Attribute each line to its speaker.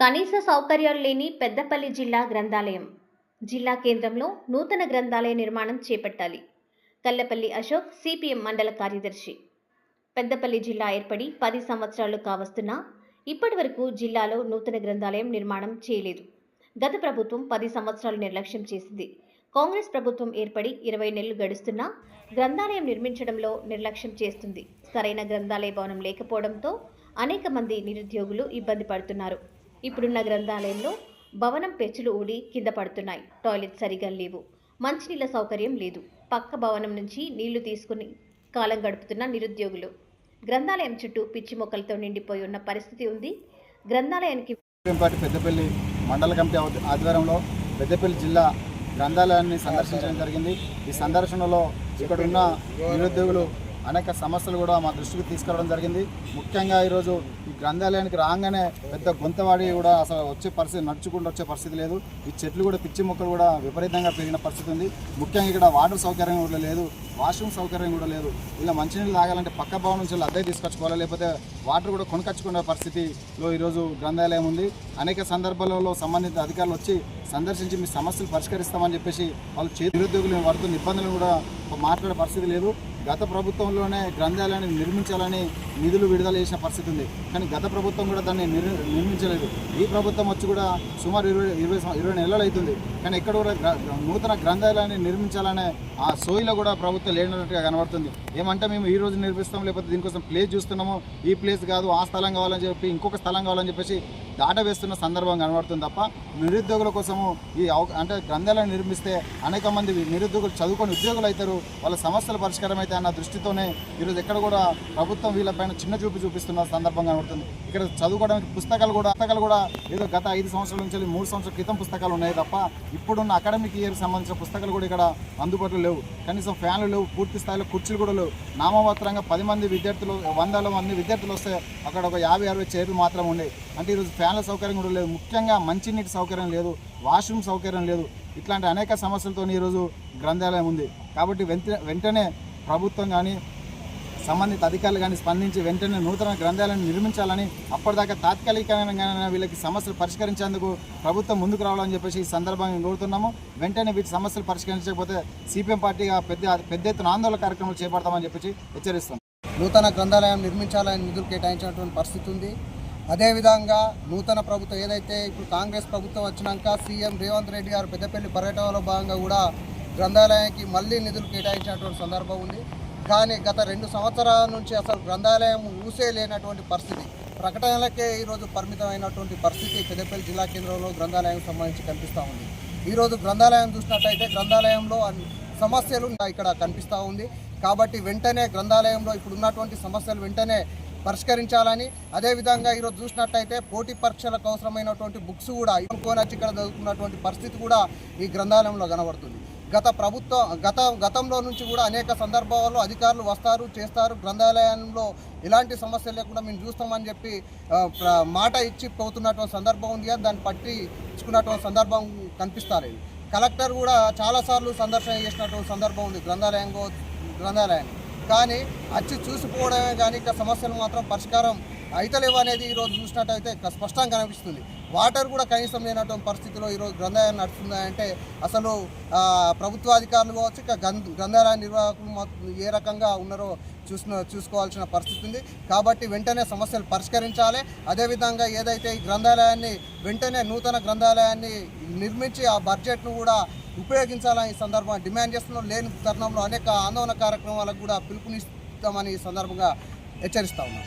Speaker 1: కనీస సౌకర్యాలు లేని పెద్దపల్లి జిల్లా గ్రంథాలయం. జిల్లా కేంద్రంలో నూతన గ్రంథాలయ నిర్మాణం చేపట్టాలి. కల్లపల్లి అశోక్ సిపిఎం మండల కార్యదర్శి. పెద్దపల్లి జిల్లా ఏర్పడి పది సంవత్సరాలు కావస్తున్నా ఇప్పటివరకు జిల్లాలో నూతన గ్రంథాలయం నిర్మాణం చేయలేదు. గత ప్రభుత్వం పది సంవత్సరాలు నిర్లక్ష్యం చేసింది. కాంగ్రెస్ ప్రభుత్వం ఏర్పడి ఇరవై నెలలు గడుస్తున్నా గ్రంథాలయం నిర్మించడంలో నిర్లక్ష్యం చేస్తుంది. సరైన గ్రంథాలయ భవనం లేకపోవడంతో అనేక మంది నిరుద్యోగులు ఇబ్బంది పడుతున్నారు. ఇప్పుడున్న గ్రంథాలయంలో భవనం పెచ్చులు ఊడి కింద పడుతున్నాయి. టాయిలెట్ సరిగా లేవు. మంచినీళ్ళ సౌకర్యం లేదు. పక్క భవనం నుంచి నీళ్ళు తీసుకుని కాలం గడుపుతున్న నిరుద్యోగులు. గ్రంథాలయం చుట్టూ పిచ్చి మొక్కలతో నిండిపోయి ఉన్న పరిస్థితి ఉంది. గ్రంథాలయానికి
Speaker 2: పెద్దపల్లి మండల కమిటీ ఆధ్వర్యంలో పెద్దపల్లి జిల్లా గ్రంథాలయాన్ని సందర్శించడం జరిగింది. ఈ సందర్శనలో ఇక్కడ ఉన్న నిరుద్యోగులు అనేక సమస్యలు కూడా మా దృష్టికి తీసుకురావడం జరిగింది. ముఖ్యంగా ఈరోజు ఈ గ్రంథాలయానికి రాగానే పెద్ద గుంతవాడి కూడా అసలు వచ్చే పరిస్థితి నడుచుకుంటూ వచ్చే పరిస్థితి లేదు. ఈ చెట్లు కూడా పిచ్చి మొక్కలు కూడా విపరీతంగా పెరిగిన పరిస్థితి ఉంది. ముఖ్యంగా ఇక్కడ వాటర్ సౌకర్యం కూడా లేదు వాష్రూమ్ సౌకర్యం కూడా లేదు. ఇలా మంచినీళ్ళు తాగాలంటే పక్క భవనం నుంచి అద్దె తీసుకొచ్చుకోవాలి లేకపోతే వాటర్ కూడా కొనకచ్చుకునే పరిస్థితిలో ఈరోజు గ్రంథాలయం ఉంది. అనేక సందర్భాలలో సంబంధిత అధికారులు వచ్చి సందర్శించి మీ సమస్యలు పరిష్కరిస్తామని చెప్పేసి వాళ్ళు చేతి నిరుద్యోగులు పడుతున్న ఇబ్బందులు కూడా మాట్లాడే పరిస్థితి లేదు. గత ప్రభుత్వంలోనే గ్రంథాలయాన్ని నిర్మించాలని నిధులు విడుదల చేసిన పరిస్థితి ఉంది. కానీ గత ప్రభుత్వం కూడా దాన్ని నిర్మించలేదు. ఈ ప్రభుత్వం వచ్చి కూడా సుమారు ఇరవై ఇరవై ఇరవై నెలలు అవుతుంది. కానీ ఎక్కడ కూడా నూతన గ్రంథాలయాన్ని నిర్మించాలనే ఆ సోయిలో కూడా ప్రభుత్వం లేనట్టుగా కనబడుతుంది. ఏమంటే మేము ఈ రోజు నిర్మిస్తాం లేకపోతే దీనికోసం ప్లేస్ చూస్తున్నాము. ఈ ప్లేస్ కాదు ఆ స్థలం కావాలని చెప్పి ఇంకొక స్థలం కావాలని చెప్పేసి దాట వేస్తున్న సందర్భం కనబడుతుంది తప్ప నిరుద్యోగుల కోసము ఈ అంటే గ్రంథాలయం నిర్మిస్తే అనేక మంది నిరుద్యోగులు చదువుకొని ఉద్యోగులు అవుతారు. వాళ్ళ సమస్యల పరిష్కారం అయితే అన్న దృష్టితోనే ఈరోజు ఎక్కడ కూడా ప్రభుత్వం వీళ్ళపైన చిన్న చూపు చూపిస్తున్న సందర్భం కనబడుతుంది. ఇక్కడ చదువుకోవడానికి పుస్తకాలు కూడా పుస్తకాలు కూడా ఏదో గత ఐదు సంవత్సరాల నుంచి మూడు సంవత్సరాల క్రితం పుస్తకాలు ఉన్నాయి తప్ప ఇప్పుడున్న అకాడమిక్ ఇయర్ సంబంధించిన పుస్తకాలు కూడా ఇక్కడ అందుబాటులో లేవు. కనీసం ఫ్యాన్లు లేవు పూర్తి స్థాయిలో కుర్చీలు కూడా లేవు. నామమాత్రంగా పది మంది విద్యార్థులు వందల మంది విద్యార్థులు వస్తే అక్కడ ఒక యాభై అరవై చైర్లు మాత్రం ఉండే. అంటే ఈరోజు ఫ్యాన్ల సౌకర్యం కూడా లేదు. ముఖ్యంగా మంచినీటి సౌకర్యం లేదు వాష్రూమ్ సౌకర్యం లేదు. ఇట్లాంటి అనేక సమస్యలతో ఈరోజు గ్రంథాలయం ఉంది. కాబట్టి వెంటనే ప్రభుత్వం కానీ సంబంధిత అధికారులు కానీ స్పందించి వెంటనే నూతన గ్రంథాలయాన్ని నిర్మించాలని అప్పటిదాకా తాత్కాలికంగా వీళ్ళకి సమస్యలు పరిష్కరించేందుకు ప్రభుత్వం ముందుకు రావాలని చెప్పేసి ఈ సందర్భంగా కోరుతున్నాము. వెంటనే వీటి సమస్యలు పరిష్కరించకపోతే సిపిఎం పార్టీగా పెద్ద పెద్ద ఎత్తున ఆందోళన కార్యక్రమాలు చేపడతామని చెప్పేసి హెచ్చరిస్తున్నాం.
Speaker 3: నూతన గ్రంథాలయం నిర్మించాలని నిధులు కేటాయించినటువంటి పరిస్థితి ఉంది. అదేవిధంగా నూతన ప్రభుత్వం ఏదైతే ఇప్పుడు కాంగ్రెస్ ప్రభుత్వం వచ్చినాక సీఎం రేవంత్ రెడ్డి గారు పెద్దపల్లి పర్యటనలో భాగంగా కూడా గ్రంథాలయానికి మళ్ళీ నిధులు కేటాయించినటువంటి సందర్భం ఉంది. కానీ గత రెండు సంవత్సరాల నుంచి అసలు గ్రంథాలయం ఊసే లేనటువంటి పరిస్థితి. ప్రకటనలకే ఈరోజు పరిమితమైనటువంటి పరిస్థితి పెద్దపల్లి జిల్లా కేంద్రంలో గ్రంథాలయం సంబంధించి కనిపిస్తూ ఉంది. ఈరోజు గ్రంథాలయం చూసినట్టయితే గ్రంథాలయంలో సమస్యలు ఇక్కడ కనిపిస్తూ ఉంది. కాబట్టి వెంటనే గ్రంథాలయంలో ఇప్పుడు ఉన్నటువంటి సమస్యలు వెంటనే పరిష్కరించాలని. అదేవిధంగా ఈరోజు చూసినట్టయితే పోటీ పరీక్షలకు అవసరమైనటువంటి బుక్స్ కూడా కొనుక్కొని వచ్చి ఇక్కడ చదువుకున్నటువంటి పరిస్థితి కూడా ఈ గ్రంథాలయంలో కనబడుతుంది. గత ప్రభుత్వం గత గతంలో నుంచి కూడా అనేక సందర్భాల్లో అధికారులు వస్తారు చేస్తారు. గ్రంథాలయంలో ఎలాంటి సమస్య లేకుండా మేము చూస్తామని చెప్పి మాట ఇచ్చి పోతున్నటువంటి సందర్భం ఉంది. అని దాన్ని పట్టించుకున్నటువంటి సందర్భం కనిపిస్తారు కలెక్టర్ కూడా చాలాసార్లు సందర్శన చేసినటువంటి సందర్భం ఉంది. గ్రంథాలయంలో గ్రంథాలయాన్ని కానీ వచ్చి చూసిపోవడమే కానీ ఇక సమస్యలు మాత్రం పరిష్కారం అయితలేవు అనేది ఈరోజు చూసినట్టయితే స్పష్టంగా కనిపిస్తుంది. వాటర్ కూడా కనీసం లేనటువంటి పరిస్థితిలో ఈరోజు గ్రంథాలయం నడుస్తుందా అంటే అసలు ప్రభుత్వాధికారులు కావచ్చు ఇక గ్రంథాలయ నిర్వాహకులు ఏ రకంగా ఉన్నారో చూసిన చూసుకోవాల్సిన పరిస్థితి ఉంది. కాబట్టి వెంటనే సమస్యలు పరిష్కరించాలి. అదేవిధంగా ఏదైతే ఈ గ్రంథాలయాన్ని వెంటనే నూతన గ్రంథాలయాన్ని నిర్మించి ఆ బడ్జెట్ను కూడా ఉపయోగించాలని ఈ సందర్భంగా డిమాండ్ చేస్తున్నాం లేని తరుణంలో అనేక ఆందోళన కార్యక్రమాలకు కూడా పిలుపునిస్తామని ఈ సందర్భంగా హెచ్చరిస్తా ఉన్నాం.